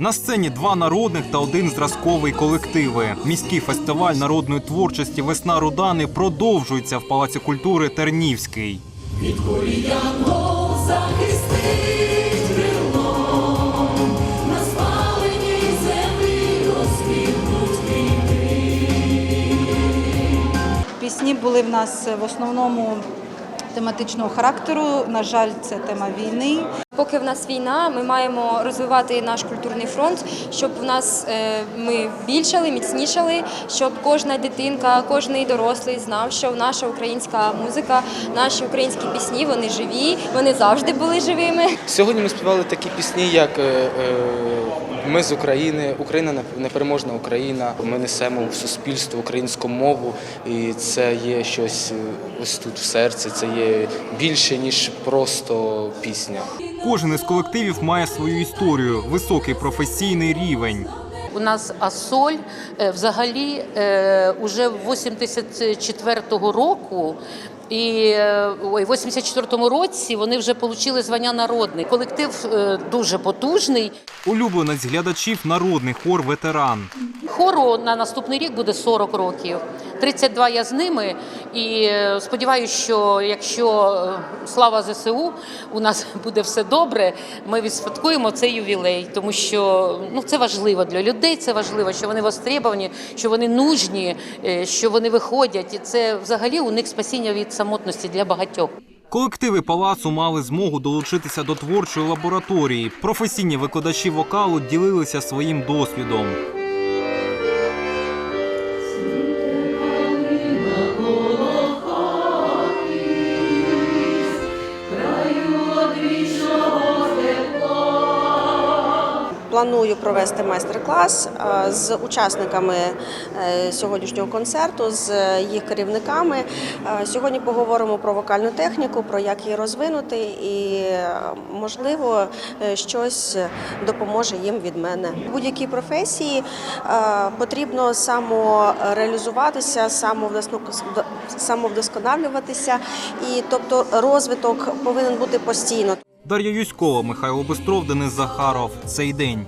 На сцені два народних та один зразковий колективи. Міський фестиваль народної творчості Весна Рудани продовжується в Палаці культури Тернівський. Янгол захистить крилом, на спаленій землі розквітнуть квіти. Пісні були в нас в основному тематичного характеру. На жаль, це тема війни. Поки в нас війна, ми маємо розвивати наш культурний фронт, щоб в нас е, ми більшали, міцнішали, щоб кожна дитинка, кожний дорослий знав, що наша українська музика, наші українські пісні вони живі, вони завжди були живими. Сьогодні ми співали такі пісні, як е, е, Ми з України, Україна непереможна Україна. Ми несемо в суспільство українську мову, і це є щось ось тут в серці. Це є більше ніж просто пісня. Кожен із колективів має свою історію, високий професійний рівень. У нас Асоль е, взагалі е, уже 84-го року. І е, ой, в 84-му році вони вже отримали звання народний. Колектив дуже потужний. Улюбленець глядачів народний хор ветеран. Хору на наступний рік буде 40 років. 32 я з ними. І е, сподіваюся, що якщо е, слава ЗСУ у нас буде все добре, ми відсвяткуємо цей ювілей, тому що ну це важливо для людей. Це важливо, що вони востребовані, що вони нужні, е, що вони виходять. І це взагалі у них спасіння від самотності для багатьох. Колективи палацу мали змогу долучитися до творчої лабораторії. Професійні викладачі вокалу ділилися своїм досвідом. Планую провести майстер-клас е, з учасниками е, сьогоднішнього концерту, з їх керівниками. Е, Сьогодні поговоримо про вокальну техніку, про як її розвинути, і можливо щось допоможе їм від мене. В будь-якій професії потрібно самореалізуватися, самовдосконалюватися, і тобто розвиток повинен бути постійно. Дар'я Юськова, Михайло Бистров, Денис Захаров. Цей день.